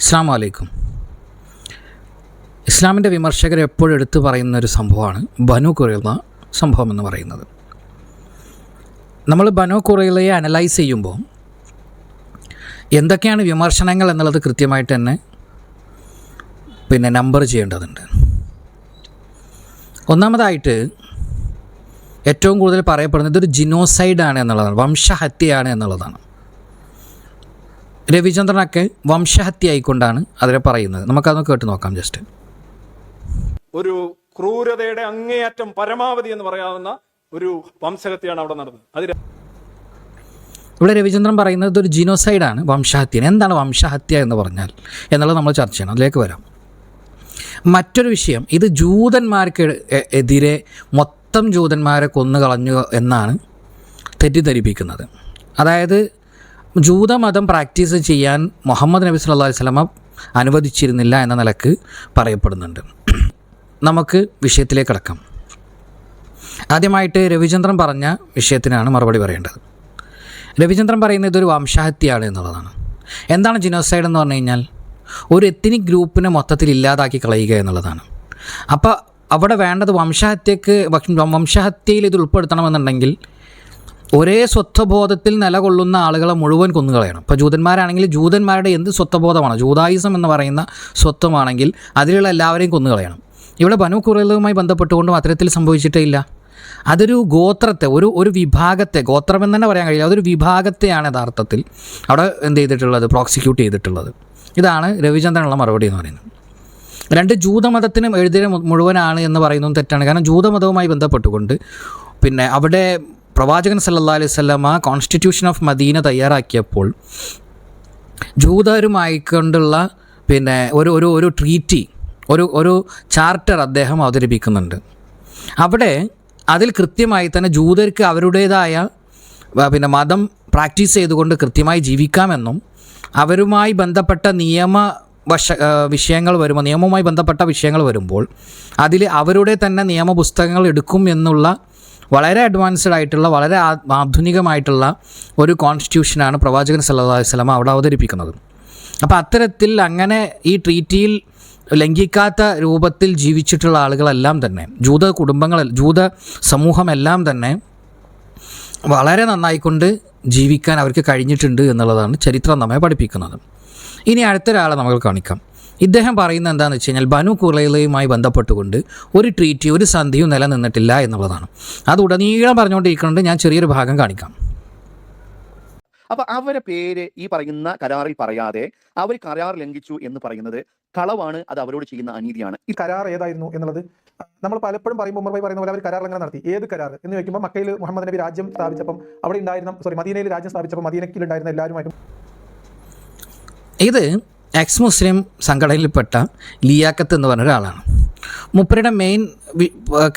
അസ്സാം വലൈക്കും ഇസ്ലാമിന്റെ വിമർശകർ എപ്പോഴും എടുത്തു പറയുന്ന ഒരു സംഭവമാണ് ബനു കുറയുന്ന സംഭവം എന്ന് പറയുന്നത്. നമ്മൾ ബനു കുറയിലയെ അനലൈസ് ചെയ്യുമ്പോൾ എന്തൊക്കെയാണ് വിമർശനങ്ങൾ എന്നുള്ളത് കൃത്യമായിട്ട് തന്നെ പിന്നെ നമ്പർ ചെയ്യേണ്ടതുണ്ട്. ഒന്നാമതായിട്ട് ഏറ്റവും കൂടുതൽ പറയപ്പെടുന്നത് ഇതൊരു ജിനോസൈഡാണ് എന്നുള്ളതാണ് വംശഹത്യയാണ് എന്നുള്ളതാണ്. രവിചന്ദ്രനൊക്കെ വംശഹത്യ ആയിക്കൊണ്ടാണ് അതിനെ പറയുന്നത്. നമുക്കതൊന്ന് കേട്ട് നോക്കാം ജസ്റ്റ്. ഒരു ക്രൂരതയുടെ അങ്ങേയറ്റം പരമാവധി എന്ന് പറയാവുന്ന ഒരു വംശഹത്യയാണ് അവിടെ നടന്നത്. അതിൽ ഇവിടെ രവിചന്ദ്രൻ പറയുന്നത് ഒരു ജിനോസൈഡാണ് വംശഹത്യ എന്താണ് വംശഹത്യ എന്ന് പറഞ്ഞാൽ? എന്നുള്ളത് നമ്മൾ ചർച്ച ചെയ്യണം. അതിലേക്ക് വരാം. മറ്റൊരു വിഷയം ഇത് ജൂതന്മാർക്ക് എതിരെ മൊത്തം ജൂതന്മാരെ കൊന്നു കളഞ്ഞു എന്നാണ് തെറ്റിദ്ധരിപ്പിക്കുന്നത്. അതായത് ജൂതമതം പ്രാക്ടീസ് ചെയ്യാൻ മുഹമ്മദ് നബി സല്ലല്ലാഹു അലൈഹി വസല്ലമ അനുവദിച്ചിരുന്നില്ല എന്ന നിലയ്ക്ക് പറയപ്പെടുന്നുണ്ട്. നമുക്ക് വിഷയത്തിലേക്ക് അടക്കാം ആദ്യമായിട്ട് രവിചന്ദ്രൻ പറഞ്ഞ വിഷയത്തിനാണ് മറുപടി പറയേണ്ടത്. രവിചന്ദ്രൻ പറയുന്നത് ഇതൊരു വംശഹത്യയാണ് എന്നുള്ളതാണ്. എന്താണ് ജിനോസൈഡ് എന്ന് പറഞ്ഞു കഴിഞ്ഞാൽ ഒരു എത്തിനിക് ഗ്രൂപ്പിനെ മൊത്തത്തിൽ ഇല്ലാതാക്കി കളയുക എന്നുള്ളതാണ്. അപ്പോൾ അവിടെ വേണ്ടത് വംശഹത്യക്ക് വംശഹത്യയിൽ ഇത് ഉൾപ്പെടുത്തണമെന്നുണ്ടെങ്കിൽ ഒരേ സ്വത്വബോധത്തിൽ നിലകൊള്ളുന്ന ആളുകളെ മുഴുവൻ കൊന്നുകളയണം. ഇപ്പോൾ ജൂതന്മാരാണെങ്കിൽ ജൂതന്മാരുടെ എന്ത് സ്വത്വബോധമാണ്? ജൂതായുസം എന്ന് പറയുന്ന സ്വത്വമാണെങ്കിൽ അതിലുള്ള എല്ലാവരെയും കൊന്നുകളയണം. ഇവിടെ ബനു കുറലുമായി ബന്ധപ്പെട്ടുകൊണ്ടും അത്തരത്തിൽ സംഭവിച്ചിട്ടേ ഇല്ല. അതൊരു ഗോത്രത്തെ ഒരു ഒരു വിഭാഗത്തെ ഗോത്രമെന്ന് തന്നെ പറയാൻ കഴിയില്ല. അതൊരു വിഭാഗത്തെയാണ് യഥാർത്ഥത്തിൽ അവിടെ എന്ത് ചെയ്തിട്ടുള്ളത്? പ്രോസിക്യൂട്ട് ചെയ്തിട്ടുള്ളത്. ഇതാണ് രവിചന്ദ്രനുള്ള മറുപടി എന്ന് പറയുന്നത്. രണ്ട് ജൂതമതത്തിനും എഴുതിയ മുഴുവനാണ് എന്ന് പറയുന്നതും തെറ്റാണ്. കാരണം ജൂതമതവുമായി ബന്ധപ്പെട്ടുകൊണ്ട് പിന്നെ അവിടെ പ്രവാചകൻ സല്ലാ അലൈഹി വസല്ലമ കോൺസ്റ്റിറ്റ്യൂഷൻ ഓഫ് മദീന തയ്യാറാക്കിയപ്പോൾ ജൂതരുമായി കൊണ്ടുള്ള പിന്നെ ഒരു ഒരു ഒരു ട്രീറ്റി ഒരു ഒരു ചാർട്ടർ അദ്ദേഹം അവതരിപ്പിക്കുന്നുണ്ട്. അവിടെ അതിൽ കൃത്യമായി തന്നെ ജൂതർക്ക് അവരുടേതായ പിന്നെ മതം പ്രാക്ടീസ് ചെയ്തുകൊണ്ട് കൃത്യമായി ജീവിക്കാമെന്നും അവരുമായി ബന്ധപ്പെട്ട നിയമ വശ വിഷയങ്ങൾ വരുമ്പോൾ നിയമവുമായി ബന്ധപ്പെട്ട വിഷയങ്ങൾ വരുമ്പോൾ അതിൽ അവരുടെ തന്നെ നിയമപുസ്തകങ്ങൾ എടുക്കും എന്നുള്ള വളരെ അഡ്വാൻസ്ഡ് ആയിട്ടുള്ള വളരെ ആധുനികമായിട്ടുള്ള ഒരു കോൺസ്റ്റിറ്റ്യൂഷനാണ് പ്രവാചകൻ സല്ലല്ലാഹു അലൈഹി വസല്ലമ അവിടെ അവതരിപ്പിക്കുന്നത്. അപ്പോൾ അത്തരത്തിൽ അങ്ങനെ ഈ ട്രീറ്റിയിൽ ലംഘിക്കാത്ത രൂപത്തിൽ ജീവിച്ചിട്ടുള്ള ആളുകളെല്ലാം തന്നെ ജൂത കുടുംബങ്ങൾ ജൂത സമൂഹമെല്ലാം തന്നെ വളരെ നന്നായിക്കൊണ്ട് ജീവിക്കാൻ അവർക്ക് കഴിഞ്ഞിട്ടുണ്ട് എന്നുള്ളതാണ് ചരിത്രം നമ്മെ പഠിപ്പിക്കുന്നത്. ഇനി അടുത്തൊരാളെ നമ്മൾ കാണിക്കാം. ഇദ്ദേഹം പറയുന്നത് എന്താണെന്ന് വെച്ച് കഴിഞ്ഞാൽ ബനു കുറയിലയുമായി ബന്ധപ്പെട്ടുകൊണ്ട് ഒരു ട്രീറ്റി ഒരു സന്ധിയും നിലനിന്നിട്ടില്ല എന്നുള്ളതാണ്. അത് ഉടനീളം പറഞ്ഞുകൊണ്ടിരിക്കുന്നുണ്ട്. ഞാൻ ചെറിയൊരു ഭാഗം കാണിക്കാം. അപ്പൊ അവരെ പേര് ഈ പറയുന്ന കരാറിൽ പറയാതെ അവർ കരാർ ലംഘിച്ചു എന്ന് പറയുന്നത് കളവാണ് അത് അവരോട് ചെയ്യുന്ന അനീതിയാണ്. ഈ കരാർ ഏതായിരുന്നു എന്നുള്ളത്? നമ്മൾ പലപ്പോഴും പറയുമ്പോൾ ഉമർ ഭായി പറയുന്ന പോലെ അവർ കരാർ എങ്ങനെ നടത്തി. ഏത് കരാർ? എന്ന് വെക്കുമ്പോൾ മക്കയിൽ മുഹമ്മദ് നബി രാജ്യം സ്ഥാപിച്ചപ്പം അവിടെ ഉണ്ടായിരുന്ന സോറി മദീനയിൽ രാജ്യം സ്ഥാപിച്ചപ്പോൾ മദീനക്കിൽ ഉണ്ടായിരുന്ന എല്ലാവരുമായിട്ടും ഇത് എക്സ് മുസ്ലിം സംഘടനയിൽപ്പെട്ട ലിയാക്കത്ത് എന്ന് പറഞ്ഞ ഒരാളാണ്. മുപ്പരുടെ മെയിൻ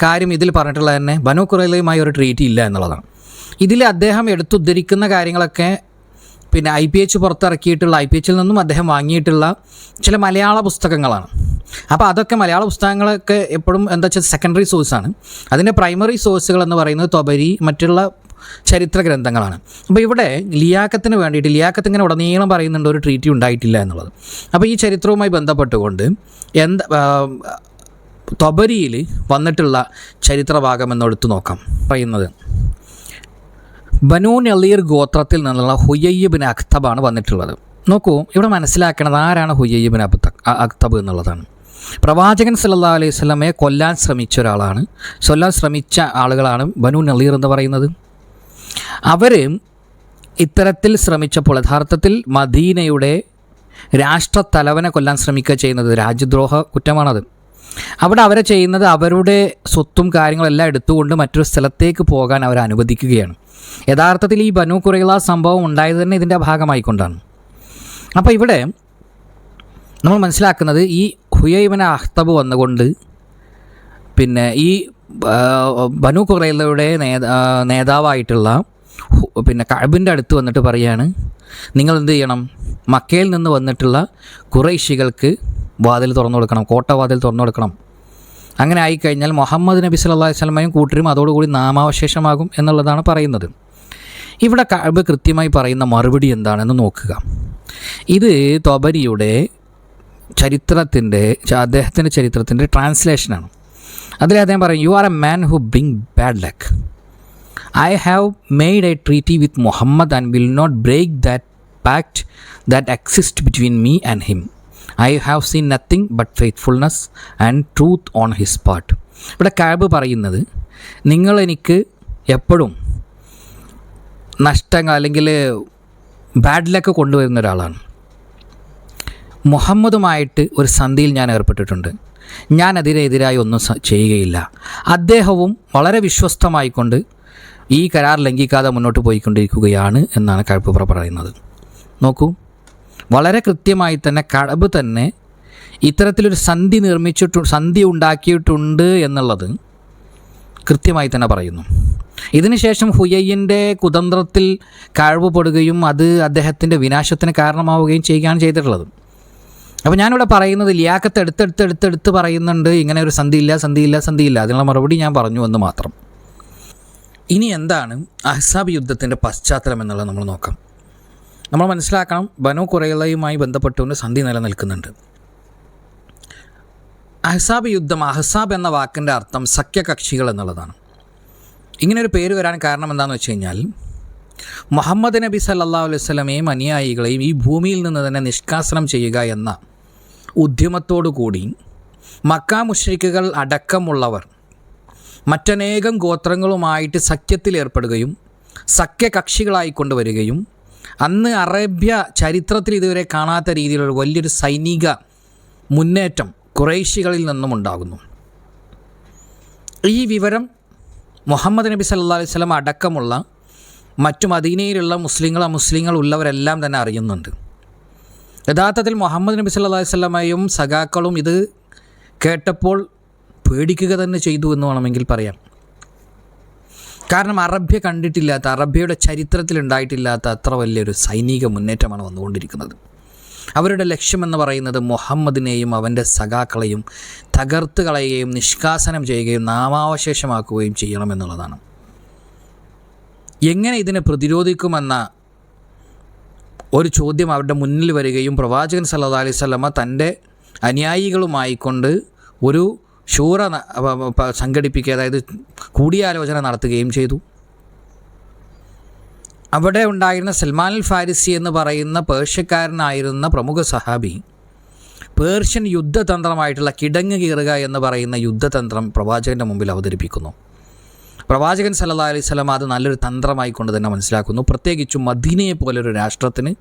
കാര്യം ഇതിൽ പറഞ്ഞിട്ടുള്ളത് തന്നെ ബനു കുറയിലുമായി ഒരു ട്രീറ്റ് ഇല്ല എന്നുള്ളതാണ്. ഇതിൽ അദ്ദേഹം എടുത്തുദ്ധരിക്കുന്ന കാര്യങ്ങളൊക്കെ പിന്നെ ഐ പി എച്ച് പുറത്തിറക്കിയിട്ടുള്ള ഐ പി എച്ചിൽ നിന്നും അദ്ദേഹം വാങ്ങിയിട്ടുള്ള ചില മലയാള പുസ്തകങ്ങളാണ്. അപ്പോൾ അതൊക്കെ മലയാള പുസ്തകങ്ങളൊക്കെ എപ്പോഴും എന്താ വെച്ചാൽ സെക്കൻഡറി സോഴ്സാണ് അതിന്റെ പ്രൈമറി സോഴ്സുകൾ എന്ന് പറയുന്നത് തൊബരി മറ്റുള്ള ചരിത്ര ഗ്രന്ഥങ്ങളാണ് അപ്പോൾ ഇവിടെ ലിയാക്കത്തിന് വേണ്ടിയിട്ട് ലിയാക്കത്ത് ഇങ്ങനെ ഉടനീളം പറയുന്നുണ്ട് ഒരു ട്രീറ്റി ഉണ്ടായിട്ടില്ല എന്നുള്ളത്. അപ്പോൾ ഈ ചരിത്രവുമായി ബന്ധപ്പെട്ടുകൊണ്ട് എന്താ തൊബരിയിൽ വന്നിട്ടുള്ള ചരിത്രഭാഗം എന്ന് എന്നെടുത്ത് നോക്കാം. പറയുന്നത് ബനൂ നളീർ ഗോത്രത്തിൽ നിന്നുള്ള ഹുയ്യബിൻ അഖ്തബാണ് വന്നിട്ടുള്ളത്. നോക്കൂ ഇവിടെ മനസ്സിലാക്കണത് ആരാണ് ഹുയ്യബിൻ അബ്ത അഖ്തബ് എന്നുള്ളതാണ്. പ്രവാചകൻ സല്ലാ അലൈഹി സ്വലമയെ കൊല്ലാൻ ശ്രമിച്ച ഒരാളാണ്. കൊല്ലാൻ ശ്രമിച്ച ആളുകളാണ് ബനു നളീർ എന്ന് പറയുന്നത്. അവർ ഇത്തരത്തിൽ ശ്രമിച്ചപ്പോൾ യഥാർത്ഥത്തിൽ മദീനയുടെ രാഷ്ട്രത്തലവനെ കൊല്ലാൻ ശ്രമിക്കുക ചെയ്യുന്നത് രാജ്യദ്രോഹ കുറ്റമാണത്. അവിടെ അവരെ ചെയ്യുന്നത് അവരുടെ സ്വത്തും കാര്യങ്ങളെല്ലാം എടുത്തുകൊണ്ട് മറ്റൊരു സ്ഥലത്തേക്ക് പോകാൻ അവർ അനുവദിക്കുകയാണ്. യഥാർത്ഥത്തിൽ ഈ ബനു കുറയുള്ള സംഭവം ഉണ്ടായത് തന്നെ ഇതിന്റെ ഭാഗമായിക്കൊണ്ടാണ്. അപ്പോൾ ഇവിടെ നമ്മൾ മനസ്സിലാക്കുന്നത് ഈ ഹുയൈബന അഹ്തബ് വന്നുകൊണ്ട് പിന്നെ ഈ ബനു കുറയിലയുടെ നേതാവായിട്ടുള്ള പിന്നെ കഅബിന്റെ അടുത്ത് വന്നിട്ട് പറയാണ് നിങ്ങൾ എന്ത് ചെയ്യണം? മക്കയിൽ നിന്ന് വന്നിട്ടുള്ള കുറേശികൾക്ക് വാതിൽ തുറന്നു കൊടുക്കണം കോട്ടവാതിൽ തുറന്നു കൊടുക്കണം. അങ്ങനെ ആയിക്കഴിഞ്ഞാൽ മുഹമ്മദ് നബി സല്ലാഹു വസല്ലമയും കൂട്ടരും അതോടുകൂടി നാമാവശേഷമാകും എന്നുള്ളതാണ് പറയുന്നത്. ഇവിടെ കഅബ് കൃത്യമായി പറയുന്ന മറുപടി എന്താണെന്ന് നോക്കുക. ഇത് തൊബരിയുടെ ചരിത്രത്തിന്റെ അദ്ദേഹത്തിന്റെ ചരിത്രത്തിന്റെ ട്രാൻസ്ലേഷനാണ് അതിൽ അദ്ദേഹം പറയും you are a man who bring bad luck I have made a treaty with Muhammad and will not break that pact that exist between me and him I have seen nothing but faithfulness and truth on his part ഇവിടെ കാബ് പറയുന്നത് നിങ്ങളെനിക്ക് എപ്പോഴും നഷ്ടങ്ങൾ അല്ലെങ്കിൽ bad luck കൊണ്ടുവരുന്ന ഒരാളാണ്. മുഹമ്മദുമായിട്ട് ഒരു സന്ധിയിൽ ഞാൻ ഏർപ്പെട്ടിട്ടുണ്ട്. ഞാൻ അതിനെതിരായി ഒന്നും ചെയ്യുകയില്ല. അദ്ദേഹവും വളരെ വിശ്വസ്തമായിക്കൊണ്ട് ഈ കരാർ ലംഘിക്കാതെ മുന്നോട്ട് പോയിക്കൊണ്ടിരിക്കുകയാണ് എന്നാണ് കഴപ്പുറ പറയുന്നത്. നോക്കൂ. വളരെ കൃത്യമായി തന്നെ കടബ് തന്നെ ഇത്തരത്തിലൊരു സന്ധി നിർമ്മിച്ചിട്ടു സന്ധി ഉണ്ടാക്കിയിട്ടുണ്ട് എന്നുള്ളത് കൃത്യമായി തന്നെ പറയുന്നു. ഇതിനുശേഷം ഹുയയ്യന്റെ കുതന്ത്രത്തിൽ കഴിവുപെടുകയും അത് അദ്ദേഹത്തിന്റെ വിനാശത്തിന് കാരണമാവുകയും ചെയ്യുകയാണ് ചെയ്തിട്ടുള്ളത്. അപ്പോൾ ഞാനിവിടെ പറയുന്നത് ലിയാക്കത്ത് എടുത്തെടുത്ത് എടുത്തെടുത്ത് പറയുന്നുണ്ട് ഇങ്ങനെ ഒരു സന്ധിയില്ല സന്ധിയില്ല സന്ധിയില്ല. അതിനുള്ള മറുപടി ഞാൻ പറഞ്ഞു എന്ന് മാത്രം. ഇനി എന്താണ് അഹ്സാബ് യുദ്ധത്തിന്റെ പശ്ചാത്തലം എന്നുള്ളത് നമ്മൾ നോക്കാം. നമ്മൾ മനസ്സിലാക്കണം ബനു കുറയുള്ളയുമായി ബന്ധപ്പെട്ടുകൊണ്ട് സന്ധി നിലനിൽക്കുന്നുണ്ട്. അഹ്സാബ് യുദ്ധം അഹ്സാബ് എന്ന വാക്കിന്റെ അർത്ഥം സഖ്യകക്ഷികൾ എന്നുള്ളതാണ്. ഇങ്ങനൊരു പേര് വരാൻ കാരണം എന്താണെന്ന് വെച്ച് കഴിഞ്ഞാൽ മുഹമ്മദ് നബി സല്ലാ അലൈഹി വസല്ലമയും അനുയായികളെയും ഈ ഭൂമിയിൽ നിന്ന് തന്നെ നിഷ്കാസനം ചെയ്യുക എന്ന ഉദ്യമത്തോടു കൂടി മക്ക മുഷ്രിക്കുകൾ അടക്കമുള്ളവർ മറ്റനേകം ഗോത്രങ്ങളുമായിട്ട് സഖ്യത്തിലേർപ്പെടുകയും സഖ്യകക്ഷികളായി കൊണ്ടുവരികയും അന്ന് അറേബ്യ ചരിത്രത്തിൽ ഇതുവരെ കാണാത്ത രീതിയിലുള്ള വലിയൊരു സൈനിക മുന്നേറ്റം കുറേശികളിൽ നിന്നും ഉണ്ടാകുന്നു. ഈ വിവരം മുഹമ്മദ് നബി സല്ലാ അലൈഹി സ്വലം അടക്കമുള്ള മറ്റു മദീനയിലുള്ള മുസ്ലിങ്ങൾ മുസ്ലിങ്ങൾ ഉള്ളവരെല്ലാം തന്നെ അറിയുന്നുണ്ട്. യഥാർത്ഥത്തിൽ മുഹമ്മദ് നബി സല്ലാ അലൈഹി സ്വലമയും സഖാക്കളും ഇത് കേട്ടപ്പോൾ പേടിക്കുക തന്നെ ചെയ്തു എന്ന് വേണമെങ്കിൽ പറയാം. കാരണം അറബ്യ കണ്ടിട്ടില്ലാത്ത അറബ്യയുടെ ചരിത്രത്തിൽ ഉണ്ടായിട്ടില്ലാത്ത അത്ര വലിയൊരു സൈനിക മുന്നേറ്റമാണ് വന്നുകൊണ്ടിരിക്കുന്നത്. അവരുടെ ലക്ഷ്യമെന്ന് പറയുന്നത് മുഹമ്മദിനെയും അവന്റെ സഖാക്കളെയും തകർത്ത് കളയുകയും നിഷ്കാസനം ചെയ്യുകയും നാമാവശേഷമാക്കുകയും ചെയ്യണമെന്നുള്ളതാണ് എങ്ങനെ ഇതിനെ പ്രതിരോധിക്കുമെന്ന ഒരു ചോദ്യം അവരുടെ മുന്നിൽ വരികയും പ്രവാചകൻ സല്ലാ അലൈഹി വസല്ലമ തന്റെ അനുയായികളുമായിക്കൊണ്ട് ഒരു ശൂറ സംഘടിപ്പിക്കുക അതായത് കൂടിയാലോചന നടത്തുകയും ചെയ്തു. അവിടെ ഉണ്ടായിരുന്ന സൽമാൻ അൽ ഫാരിസി എന്ന് പറയുന്ന പേർഷ്യക്കാരനായിരുന്ന പ്രമുഖ സഹാബി പേർഷ്യൻ യുദ്ധതന്ത്രമായിട്ടുള്ള കിടങ്ങ് കീറുക എന്ന് പറയുന്ന യുദ്ധതന്ത്രം പ്രവാചകന്റെ മുമ്പിൽ അവതരിപ്പിക്കുന്നു. പ്രവാചകൻ സല്ലാ അലൈഹി സ്വലം അത് നല്ലൊരു തന്ത്രമായി കൊണ്ട് തന്നെ മനസ്സിലാക്കുന്നു. പ്രത്യേകിച്ചും മദീനയെ പോലൊരു രാഷ്ട്രത്തിന്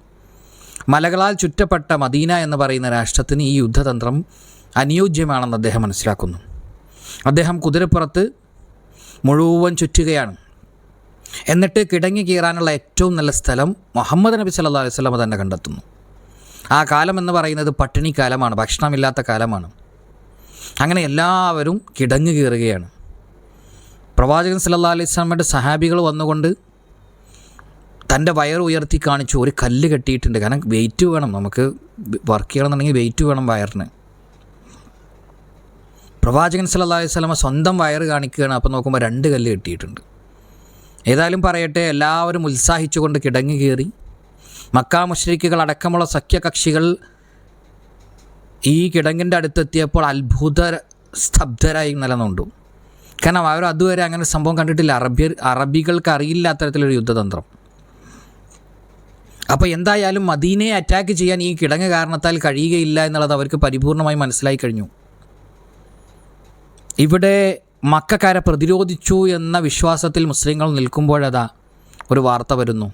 മലകളാൽ ചുറ്റപ്പെട്ട മദീന എന്ന് പറയുന്ന രാഷ്ട്രത്തിന് ഈ യുദ്ധതന്ത്രം അനുയോജ്യമാണെന്ന് അദ്ദേഹം മനസ്സിലാക്കുന്നു. അദ്ദേഹം കുതിരപ്പുറത്ത് മുഴുവൻ ചുറ്റുകയാണ്. എന്നിട്ട് കിടങ്ങി കീറാനുള്ള ഏറ്റവും നല്ല സ്ഥലം മുഹമ്മദ് നബി സല്ലല്ലാഹു അലൈഹി സ്വലമ തന്നെ കണ്ടെത്തുന്നു. ആ കാലം എന്ന് പറയുന്നത് പട്ടിണി കാലമാണ് ഭക്ഷണമില്ലാത്ത കാലമാണ്. അങ്ങനെ എല്ലാവരും കിടങ്ങു കീറുകയാണ് പ്രവാചകൻ സല്ല അലൈഹി വസല്ലമയുടെ സഹാബികൾ വന്നുകൊണ്ട് തന്റെ വയർ ഉയർത്തി കാണിച്ചു ഒരു കല്ല് കെട്ടിയിട്ടുണ്ട്. കാരണം വെയിറ്റ് വേണം നമുക്ക് വർക്ക് ചെയ്യണമെന്നുണ്ടെങ്കിൽ വെയിറ്റ് വേണം വയറിന്. പ്രവാചകൻ സല്ലല്ലാഹു അലൈഹി വസല്ലമ സ്വന്തം വയറ് കാണിക്കുകയാണ്. അപ്പോൾ നോക്കുമ്പോൾ രണ്ട് കല്ല് കിട്ടിയിട്ടുണ്ട്. ഏതായാലും പറയട്ടെ എല്ലാവരും ഉത്സാഹിച്ചുകൊണ്ട് കിടങ്ങി കയറി. മക്കാ മുഷ്രിക്കുകൾ അടക്കമുള്ള സഖ്യകക്ഷികൾ ഈ കിടങ്ങിന്റെ അടുത്തെത്തിയപ്പോൾ അത്ഭുത സ്തബ്ധരായി നിലനിന്നു. കാരണം അവർ അതുവരെ അങ്ങനെ സംഭവം കണ്ടിട്ടില്ല. അറബി അറബികൾക്ക് അറിയില്ല അത്തരത്തിലൊരു യുദ്ധതന്ത്രം. അപ്പോൾ എന്തായാലും മദീനയെ അറ്റാക്ക് ചെയ്യാൻ ഈ കിടങ്ങ് കാരണത്താൽ കഴിയുകയില്ല എന്നുള്ളത് അവർക്ക് പരിപൂർണമായി മനസ്സിലായി കഴിഞ്ഞു. ഇവിടെ മക്കാരെ പ്രതിരോധിച്ചു എന്ന വിശ്വാസത്തിൽ മുസ്ലിങ്ങൾ നിൽക്കുമ്പോഴതാ ഒരു വാർത്ത വരുന്നു.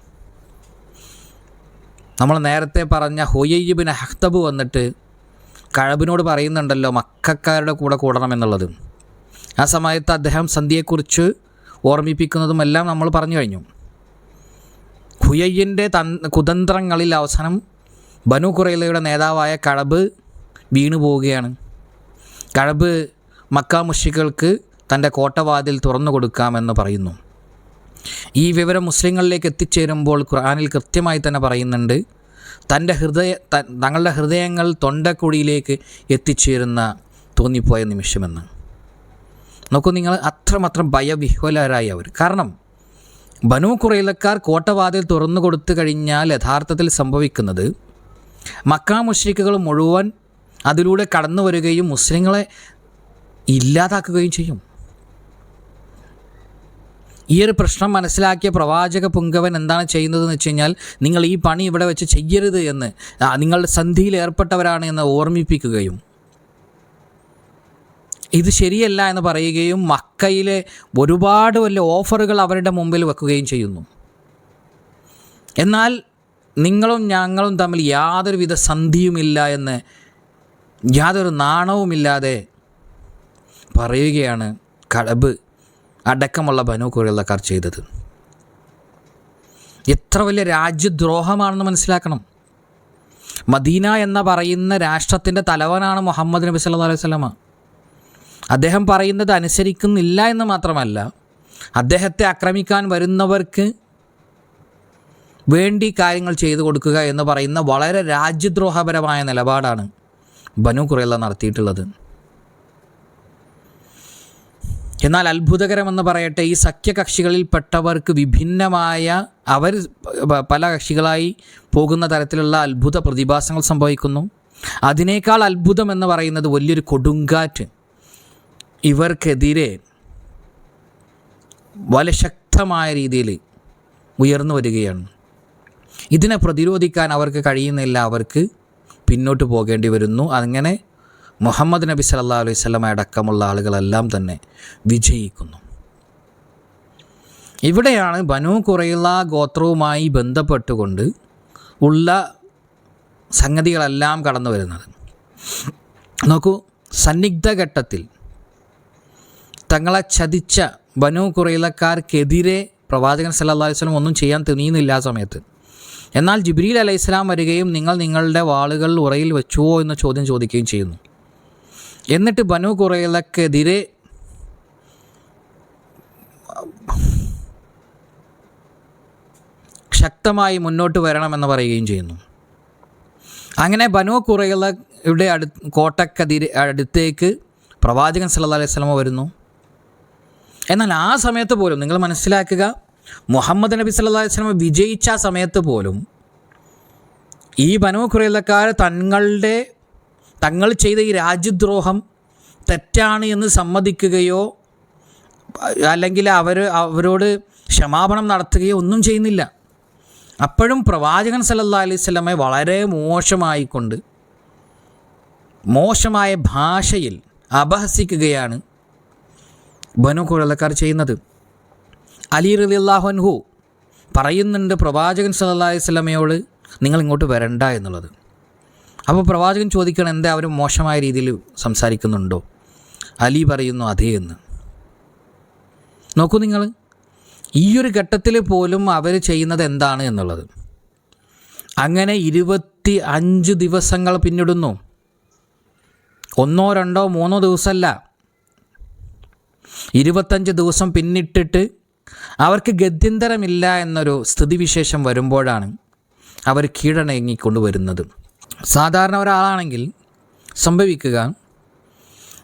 നമ്മൾ നേരത്തെ പറഞ്ഞ ഹൊയ്യബിൻ ഹഖ്തബ് വന്നിട്ട് കഴബിനോട് പറയുന്നുണ്ടല്ലോ മക്കാരുടെ കൂടെ കൂടണമെന്നുള്ളത് ആ സമയത്ത് അദ്ദേഹം സന്ധ്യയെക്കുറിച്ച് ഓർമ്മിപ്പിക്കുന്നതും എല്ലാം നമ്മൾ പറഞ്ഞു കഴിഞ്ഞു. ഹുയയ്യന്റെ തൻ കുതന്ത്രങ്ങളിൽ അവസാനം ബനു കുറയിലയുടെ നേതാവായ കഴബ് വീണു പോവുകയാണ് കഴബ് മക്ക മുഷികൾക്ക് തന്റെ കോട്ടവാതിൽ തുറന്നു കൊടുക്കാമെന്ന് പറയുന്നു. ഈ വിവരം മുസ്ലിങ്ങളിലേക്ക് എത്തിച്ചേരുമ്പോൾ ഖുർആാനിൽ കൃത്യമായി തന്നെ പറയുന്നുണ്ട് തന്റെ ഹൃദയ തങ്ങളുടെ ഹൃദയങ്ങൾ തൊണ്ടക്കുഴിയിലേക്ക് എത്തിച്ചേരുന്ന തോന്നിപ്പോയ നിമിഷമെന്ന്. നോക്കൂ നിങ്ങൾ അത്രമാത്രം ഭയവിഹ്വലരായി അവർ കാരണം ബനു കുറയിലക്കാർ കോട്ടവാതിൽ തുറന്നു കൊടുത്തു കഴിഞ്ഞാൽ യഥാർത്ഥത്തിൽ സംഭവിക്കുന്നത് മക്കാ മുഷ്രിക്കുകൾ മുഴുവൻ അതിലൂടെ കടന്നു വരികയും മുസ്ലിങ്ങളെ ഇല്ലാതാക്കുകയും ചെയ്യും. ഈ ഒരു പ്രശ്നം മനസ്സിലാക്കിയ പ്രവാചക പുങ്കവൻ എന്താണ് ചെയ്യുന്നതെന്ന് വെച്ച് കഴിഞ്ഞാൽ നിങ്ങൾ ഈ പണി ഇവിടെ വെച്ച് ചെയ്യരുത് എന്ന് നിങ്ങളുടെ സന്ധിയിൽ ഏർപ്പെട്ടവരാണ് എന്ന് ഓർമ്മിപ്പിക്കുകയും ഇത് ശരിയല്ല എന്ന് പറയുകയും മക്കയിലെ ഒരുപാട് വലിയ ഓഫറുകൾ അവരുടെ മുമ്പിൽ വെക്കുകയും ചെയ്യുന്നു. എന്നാൽ നിങ്ങളും ഞങ്ങളും തമ്മിൽ യാതൊരുവിധ സന്ധിയുമില്ല എന്ന് യാതൊരു നാണവുമില്ലാതെ പറയുകയാണ് കടബ് അടക്കമുള്ള ബനു കുരളക്കാർ ചെയ്തത്. എത്ര വലിയ രാജ്യദ്രോഹമാണെന്ന് മനസ്സിലാക്കണം. മദീന എന്ന പറയുന്ന രാഷ്ട്രത്തിന്റെ തലവനാണ് മുഹമ്മദ് നബി സല്ലല്ലാഹു അലൈഹി വസല്ലമ. അദ്ദേഹം പറയുന്നത് അനുസരിക്കുന്നില്ല എന്ന് മാത്രമല്ല അദ്ദേഹത്തെ ആക്രമിക്കാൻ വരുന്നവർക്ക് വേണ്ടി കാര്യങ്ങൾ ചെയ്തു കൊടുക്കുക എന്ന് പറയുന്ന വളരെ രാജ്യദ്രോഹപരമായ നിലപാടാണ് ബനു കുറയുള്ള നടത്തിയിട്ടുള്ളത്. എന്നാൽ അത്ഭുതകരമെന്ന് പറയട്ടെ ഈ സഖ്യകക്ഷികളിൽപ്പെട്ടവർക്ക് വിഭിന്നമായ അവർ പല കക്ഷികളായി പോകുന്ന തരത്തിലുള്ള അത്ഭുത പ്രതിഭാസങ്ങൾ സംഭവിക്കുന്നു. അതിനേക്കാൾ അത്ഭുതം എന്ന് പറയുന്നത് വലിയൊരു കൊടുങ്കാറ്റ്. ഇവർക്കെതിരെ ശക്തമായ രീതിയിൽ ഉയർന്നു വരികയാണ്. ഇതിനെ പ്രതിരോധിക്കാൻ അവർക്ക് കഴിയുന്നില്ല. അവർക്ക് പിന്നോട്ട് പോകേണ്ടി വരുന്നു. അങ്ങനെ മുഹമ്മദ് നബി സല്ലല്ലാഹു അലൈഹി വസല്ലമ അടക്കമുള്ള ആളുകളെല്ലാം തന്നെ വിജയിക്കുന്നു. ഇവിടെയാണ് ബനു കുറയുള്ള ഗോത്രവുമായി ബന്ധപ്പെട്ടുകൊണ്ട് ഉള്ള സംഗതികളെല്ലാം കടന്നു വരുന്നത്. നോക്കൂ സന്നിഗ്ധ ഘട്ടത്തിൽ തങ്ങളെ ചതിച്ച ബനു കുറയിലക്കാർക്കെതിരെ പ്രവാചകൻ അലൈഹി വസല്ലം ഒന്നും ചെയ്യാൻ തുനിയുന്നില്ല ആ സമയത്ത്. എന്നാൽ ജിബ്രീൽ അലൈഹി സ്വലാം വരികയും നിങ്ങൾ നിങ്ങളുടെ വാളുകൾ ഉറയിൽ വെച്ചുവോ എന്ന ചോദ്യം ചോദിക്കുകയും ചെയ്യുന്നു. എന്നിട്ട് ബനു കുറയിലക്കെതിരെ ശക്തമായി മുന്നോട്ട് വരണമെന്ന് പറയുകയും ചെയ്യുന്നു. അങ്ങനെ ബനു കുറയിലയുടെ അടു കോട്ടക്കതിരെ അടുത്തേക്ക് പ്രവാചകൻ സല്ലല്ലാഹു അലൈഹി സ്വലമ വരുന്നു. എന്നാൽ ആ സമയത്ത് പോലും നിങ്ങൾ മനസ്സിലാക്കുക മുഹമ്മദ് നബി സല്ലല്ലാഹു അലൈഹി സ്വലമ വിജയിച്ച സമയത്ത് പോലും ഈ ബനു കുറയിലക്കാർ തങ്ങളുടെ തങ്ങൾ ചെയ്ത ഈ രാജ്യദ്രോഹം തെറ്റാണ് എന്ന് സമ്മതിക്കുകയോ അല്ലെങ്കിൽ അവർ അവരോട് ക്ഷമാപണം നടത്തുകയോ ഒന്നും ചെയ്യുന്നില്ല. അപ്പോഴും പ്രവാചകൻ സല്ലല്ലാഹു അലൈഹി സ്വലമെ വളരെ മോശമായിക്കൊണ്ട് മോശമായ ഭാഷയിൽ അപഹസിക്കുകയാണ് ബനു കുഴലക്കാർ ചെയ്യുന്നത്. അലി റലിയല്ലാഹുൻഹു പറയുന്നുണ്ട് പ്രവാചകൻ സല്ലല്ലാഹു അലൈഹി സ്വലമയോട് നിങ്ങൾ ഇങ്ങോട്ട് വരണ്ട എന്നുള്ളത്. അപ്പോൾ പ്രവാചകൻ ചോദിക്കണം എന്താ അവർ മോശമായ രീതിയിൽ സംസാരിക്കുന്നുണ്ടോ? അലി പറയുന്നു അതേ എന്ന്. നോക്കൂ നിങ്ങൾ ഈ ഒരു ഘട്ടത്തിൽ പോലും അവർ ചെയ്യുന്നത് എന്താണ് എന്നുള്ളത്. അങ്ങനെ ഇരുപത്തി അഞ്ച് ദിവസങ്ങൾ പിന്നിടുന്നു. ഒന്നോ രണ്ടോ മൂന്നോ ദിവസമല്ല. ഇരുപത്തഞ്ച് ദിവസം പിന്നിട്ടിട്ട് അവർക്ക് ഗത്യന്തരമില്ല എന്നൊരു സ്ഥിതിവിശേഷം വരുമ്പോഴാണ് അവർ കീഴടങ്ങിക്കൊണ്ട് വരുന്നത് സാധാരണ ഒരാളാണെങ്കിൽ സംഭവിക്കുക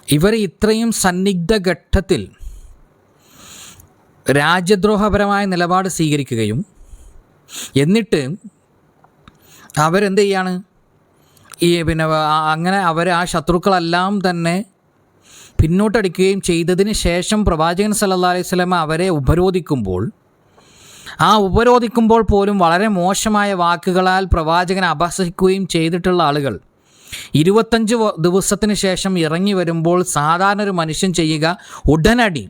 ഇവർ ഇത്രയും സന്നിഗ്ധ ഘട്ടത്തിൽ രാജ്യദ്രോഹപരമായ നിലപാട് സ്വീകരിക്കുകയും എന്നിട്ട് അവരെന്ത് ചെയ്യാണ് ഈ പിന്നെ അങ്ങനെ അവർ ആ ശത്രുക്കളെല്ലാം തന്നെ പിന്നോട്ടടിക്കുകയും ചെയ്തതിന് ശേഷം പ്രവാചകൻ സല്ലാ അലൈഹി സ്വലമ അവരെ ഉപരോധിക്കുമ്പോൾ ആ ഉപരോധിക്കുമ്പോൾ പോലും വളരെ മോശമായ വാക്കുകളാൽ പ്രവാചകനെ അപഹസിക്കുകയും ചെയ്തിട്ടുള്ള ആളുകൾ. ഇരുപത്തഞ്ച് ദിവസത്തിന് ശേഷം ഇറങ്ങി വരുമ്പോൾ സാധാരണ ഒരു മനുഷ്യൻ ചെയ്യുക ഉടനടി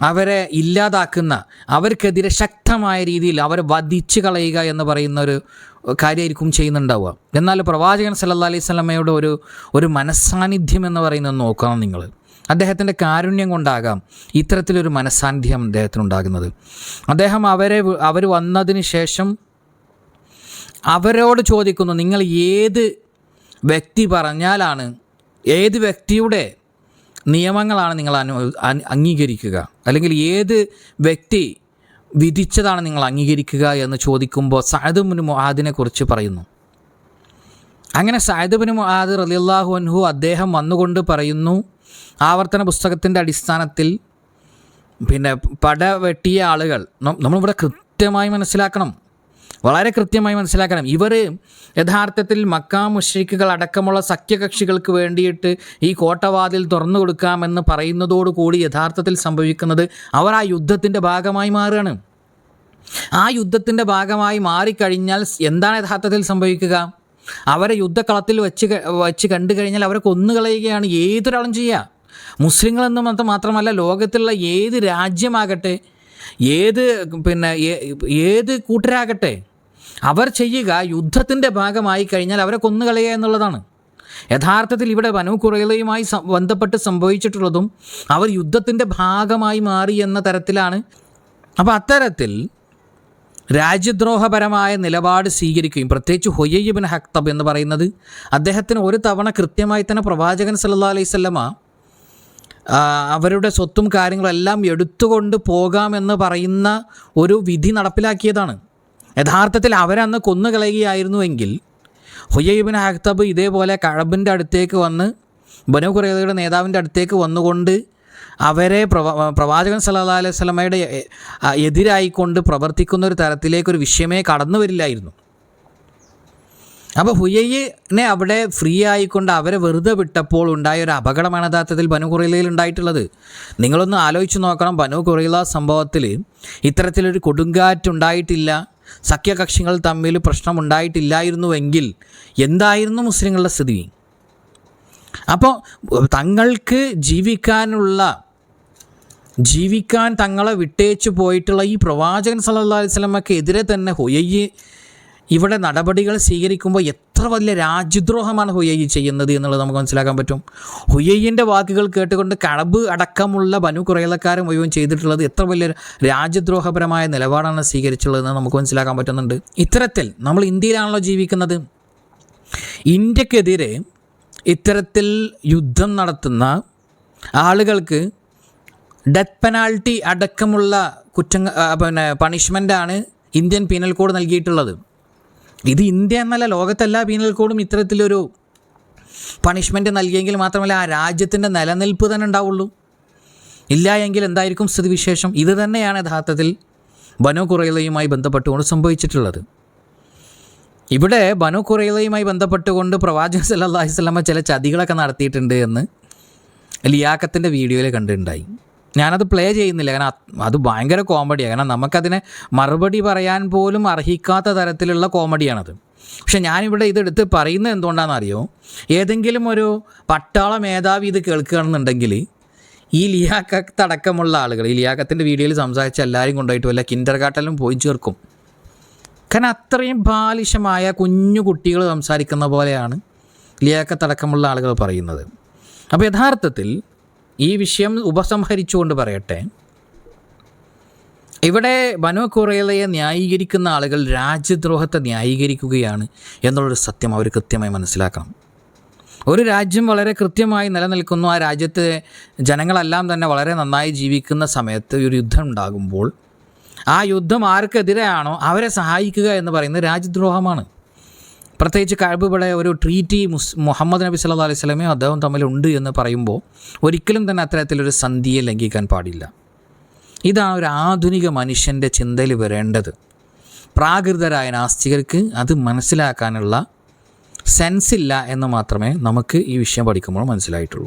അവരെ ഇല്ലാതാക്കുന്ന അവർക്കെതിരെ ശക്തമായ രീതിയിൽ അവരെ വധിച്ചു കളയുക എന്ന് പറയുന്ന ഒരു കാര്യമായിരിക്കും ചെയ്യുന്നുണ്ടാവുക. എന്നാൽ പ്രവാചകൻ സല്ലാ അലൈഹി സ്വലമയുടെ ഒരു ഒരു മനസ്സാന്നിധ്യം എന്ന് പറയുന്നത് നോക്കണം നിങ്ങൾ. അദ്ദേഹത്തിന്റെ കാരുണ്യം കൊണ്ടാകാം ഇത്തരത്തിലൊരു മനസ്സാന്നിധ്യം അദ്ദേഹത്തിനുണ്ടാകുന്നത്. അദ്ദേഹം അവരെ അവർ വന്നതിന് ശേഷം അവരോട് ചോദിക്കുന്നു നിങ്ങൾ ഏത് വ്യക്തി പറഞ്ഞാലാണ് ഏത് വ്യക്തിയുടെ നിയമങ്ങളാണ് നിങ്ങൾ അനു അംഗീകരിക്കുക? അല്ലെങ്കിൽ ഏത് വ്യക്തി വിധിച്ചതാണ് നിങ്ങൾ അംഗീകരിക്കുക എന്ന് ചോദിക്കുമ്പോൾ സഹദുബിന് മുഹാദിനെ കുറിച്ച് പറയുന്നു. അങ്ങനെ സഹദുബിന് മുഹാദ് റലിയല്ലാഹു അൻഹു അദ്ദേഹം വന്നുകൊണ്ട് പറയുന്നു ആവർത്തന പുസ്തകത്തിന്റെ അടിസ്ഥാനത്തിൽ പിന്നെ പട വെട്ടിയ ആളുകൾ നമ്മളിവിടെ കൃത്യമായി മനസ്സിലാക്കണം. വളരെ കൃത്യമായി മനസ്സിലാക്കണം. ഇവർ യഥാർത്ഥത്തിൽ മക്കാ മുഷ്രിക്കുകൾ അടക്കമുള്ള സഖ്യകക്ഷികൾക്ക് വേണ്ടിയിട്ട് ഈ കോട്ടവാതിൽ തുറന്നു കൊടുക്കാമെന്ന് പറയുന്നതോടുകൂടി യഥാർത്ഥത്തിൽ സംഭവിക്കുന്നത് അവർ ആ യുദ്ധത്തിന്റെ ഭാഗമായി മാറുകയാണ്. ആ യുദ്ധത്തിന്റെ ഭാഗമായി മാറിക്കഴിഞ്ഞാൽ എന്താണ് യഥാർത്ഥത്തിൽ സംഭവിക്കുക? അവരെ യുദ്ധക്കളത്തിൽ വെച്ച് വെച്ച് കണ്ടു കഴിഞ്ഞാൽ അവരെ കൊന്നുകളയുകയാണ് ഏതൊരാളും ചെയ്യുക മുസ്ലിങ്ങളെന്ന് മാത്രം മാത്രമല്ല ലോകത്തിലുള്ള ഏത് രാജ്യമാകട്ടെ ഏത് പിന്നെ ഏത് കൂട്ടരാകട്ടെ അവർ ചെയ്യുക യുദ്ധത്തിന്റെ ഭാഗമായി കഴിഞ്ഞാൽ അവരെ കൊന്നുകളയുക എന്നുള്ളതാണ്. യഥാർത്ഥത്തിൽ ഇവിടെ ബനു കുറയിലയുമായി ബന്ധപ്പെട്ട് സംഭവിച്ചിട്ടുള്ളതും അവർ യുദ്ധത്തിന്റെ ഭാഗമായി മാറി എന്ന തരത്തിലാണ്. അപ്പോൾ അത്തരത്തിൽ രാജ്യദ്രോഹപരമായ നിലപാട് സ്വീകരിക്കുകയും പ്രത്യേകിച്ച് ഹൊയ്യബിൻ ഹക്തബ് എന്ന് പറയുന്നത് അദ്ദേഹത്തിന് ഒരു തവണ കൃത്യമായി തന്നെ പ്രവാചകൻ സല്ലാ അലൈഹി സ്വല്ലമ അവരുടെ സ്വത്തും കാര്യങ്ങളെല്ലാം എടുത്തുകൊണ്ട് പോകാമെന്ന് പറയുന്ന ഒരു വിധി നടപ്പിലാക്കിയതാണ്. യഥാർത്ഥത്തിൽ അവരന്ന് കൊന്നുകളയുകയായിരുന്നുവെങ്കിൽ ഹുയ്യബിൻ ഹക്തബ് ഇതേപോലെ കഴബിന്റെ അടുത്തേക്ക് വന്ന് ബനു കുറേതയുടെ നേതാവിന്റെ അടുത്തേക്ക് വന്നുകൊണ്ട് അവരെ പ്രവാ പ്രവാചകൻ സല്ലാ അലൈഹി സ്വലമയുടെ എതിരായിക്കൊണ്ട് പ്രവർത്തിക്കുന്ന ഒരു തരത്തിലേക്കൊരു വിഷയമേ കടന്നു വരില്ലായിരുന്നു. അപ്പോൾ ഹുയ്യനെ അവിടെ ഫ്രീ ആയിക്കൊണ്ട് അവരെ വെറുതെ വിട്ടപ്പോൾ ഉണ്ടായ ഒരു അപകടമാണ് യഥാർത്ഥത്തിൽ ബനു കുറയിലയിൽ ഉണ്ടായിട്ടുള്ളത്. നിങ്ങളൊന്ന് ആലോചിച്ച് നോക്കണം ബനു കുറയില സംഭവത്തിൽ ഇത്തരത്തിലൊരു കൊടുങ്കാറ്റുണ്ടായിട്ടില്ല സഖ്യകക്ഷികൾ തമ്മിൽ പ്രശ്നം ഉണ്ടായിട്ടില്ലായിരുന്നുവെങ്കിൽ എന്തായിരുന്നു മുസ്ലിങ്ങളുടെ സ്ഥിതി? അപ്പോൾ തങ്ങൾക്ക് ജീവിക്കാനുള്ള ജീവിക്കാൻ തങ്ങളെ വിട്ടേച്ചു പോയിട്ടുള്ള ഈ പ്രവാചകൻ സല്ലല്ലാഹു അലൈഹി വസല്ലമക്ക് എതിരെ തന്നെ ഹുയയ്യ് ഇവിടെ നടപടികൾ സ്വീകരിക്കുമ്പോൾ എത്ര വലിയ രാജ്യദ്രോഹമാണ് ഹുയയ്യ് ചെയ്യുന്നത് എന്നുള്ളത് നമുക്ക് മനസ്സിലാക്കാൻ പറ്റും. ഹുയയ്യിന്റെ വാക്കുകൾ കേട്ടുകൊണ്ട് കടബ് അടക്കമുള്ള ബനു കുറയലക്കാരും മുഴുവൻ ചെയ്തിട്ടുള്ളത് എത്ര വലിയ രാജ്യദ്രോഹപരമായ നിലപാടാണ് സ്വീകരിച്ചുള്ളതെന്ന് നമുക്ക് മനസ്സിലാക്കാൻ പറ്റുന്നുണ്ട്. ഇത്തരത്തിൽ നമ്മൾ ഇന്ത്യയിലാണല്ലോ ജീവിക്കുന്നത്. ഇന്ത്യക്കെതിരെ ഇത്തരത്തിൽ യുദ്ധം നടത്തുന്ന ആളുകൾക്ക് ഡെത്ത് പെനാൾട്ടി അടക്കമുള്ള കുറ്റങ്ങ ആ, പിന്നെ പണിഷ്മെന്റാണ് ഇന്ത്യൻ പീനൽ കോഡ് നൽകിയിട്ടുള്ളത്. ഇത് ഇന്ത്യ എന്നല്ല ലോകത്തെല്ലാ പീനൽ കോഡും ഇത്തരത്തിലൊരു പണിഷ്മെന്റ് നൽകിയെങ്കിൽ മാത്രമല്ല ആ രാജ്യത്തിന്റെ നിലനിൽപ്പ് തന്നെ ഉണ്ടാവുള്ളൂ. ഇല്ല എങ്കിൽ എന്തായിരിക്കും സ്ഥിതിവിശേഷം? ഇത് തന്നെയാണ് യഥാർത്ഥത്തിൽ ബനോ കുറയിലയുമായി ബന്ധപ്പെട്ടുകൊണ്ട് സംഭവിച്ചിട്ടുള്ളത്. ഇവിടെ ബനോ കുറയിലയുമായി ബന്ധപ്പെട്ടുകൊണ്ട് പ്രവാചകൻ സല്ലാ അലൈഹി വസല്ലമ ചില ചതികളൊക്കെ നടത്തിയിട്ടുണ്ട് എന്ന് ലിയാക്കത്തിന്റെ വീഡിയോയിൽ കണ്ടിട്ടുണ്ടായി. ഞാനത് പ്ലേ ചെയ്യുന്നില്ല. കാരണം അത് ഭയങ്കര കോമഡിയാണ് കാരണം നമുക്കതിനെ മറുപടി പറയാൻ പോലും അർഹിക്കാത്ത തരത്തിലുള്ള കോമഡിയാണത് പക്ഷെ ഞാനിവിടെ ഇതെടുത്ത് പറയുന്നത് എന്തുകൊണ്ടാണെന്നറിയോ? ഏതെങ്കിലും ഒരു പട്ടാള മേധാവി ഇത് കേൾക്കുകയാണെന്നുണ്ടെങ്കിൽ ഈ ലിയാക്കത്തടക്കമുള്ള ആളുകൾ ഈ ലിയാക്കത്തിന്റെ വീഡിയോയിൽ സംസാരിച്ച എല്ലാവരും കൊണ്ടുപോയിട്ട് വല്ല കിൻഡർ കാട്ടലും പോയി ചേർക്കും. കാരണം അത്രയും ബാലിശമായ കുഞ്ഞു കുട്ടികൾ സംസാരിക്കുന്ന പോലെയാണ് ലിയാക്കത്തടക്കമുള്ള ആളുകൾ പറയുന്നത്. അപ്പോൾ യഥാർത്ഥത്തിൽ ഈ വിഷയം ഉപസംഹരിച്ചുകൊണ്ട് പറയട്ടെ. ഇവിടെ ബനു കുറേലയെ ന്യായീകരിക്കുന്ന ആളുകൾ രാജ്യദ്രോഹത്തെ ന്യായീകരിക്കുകയാണ് എന്നുള്ളൊരു സത്യം അവർ കൃത്യമായി മനസ്സിലാക്കണം. ഒരു രാജ്യം വളരെ കൃത്യമായി നിലനിൽക്കുന്നു ആ രാജ്യത്തെ ജനങ്ങളെല്ലാം തന്നെ വളരെ നന്നായി ജീവിക്കുന്ന സമയത്ത് ഒരു യുദ്ധം ഉണ്ടാകുമ്പോൾ ആ യുദ്ധം ആർക്കെതിരെയാണോ അവരെ സഹായിക്കുക എന്ന് പറയുന്നത് രാജ്യദ്രോഹമാണ്. പ്രത്യേകിച്ച് കഴിവിടെ ഒരു ട്രീറ്റി മുസ് മുഹമ്മദ് നബി സല്ലു അലൈഹി സ്വലമയും അദ്ദേഹം തമ്മിലുണ്ട് എന്ന് പറയുമ്പോൾ ഒരിക്കലും തന്നെ അത്തരത്തിലൊരു സന്ധിയെ ലംഘിക്കാൻ പാടില്ല. ഇതാണ് ഒരു ആധുനിക മനുഷ്യന്റെ ചിന്തയിൽ വരേണ്ടത്. പ്രാകൃതരായ നാസ്തികർക്ക് അത് മനസ്സിലാക്കാനുള്ള സെൻസില്ല എന്ന് മാത്രമേ നമുക്ക് ഈ വിഷയം പഠിക്കുമ്പോൾ മനസ്സിലായിട്ടുള്ളൂ.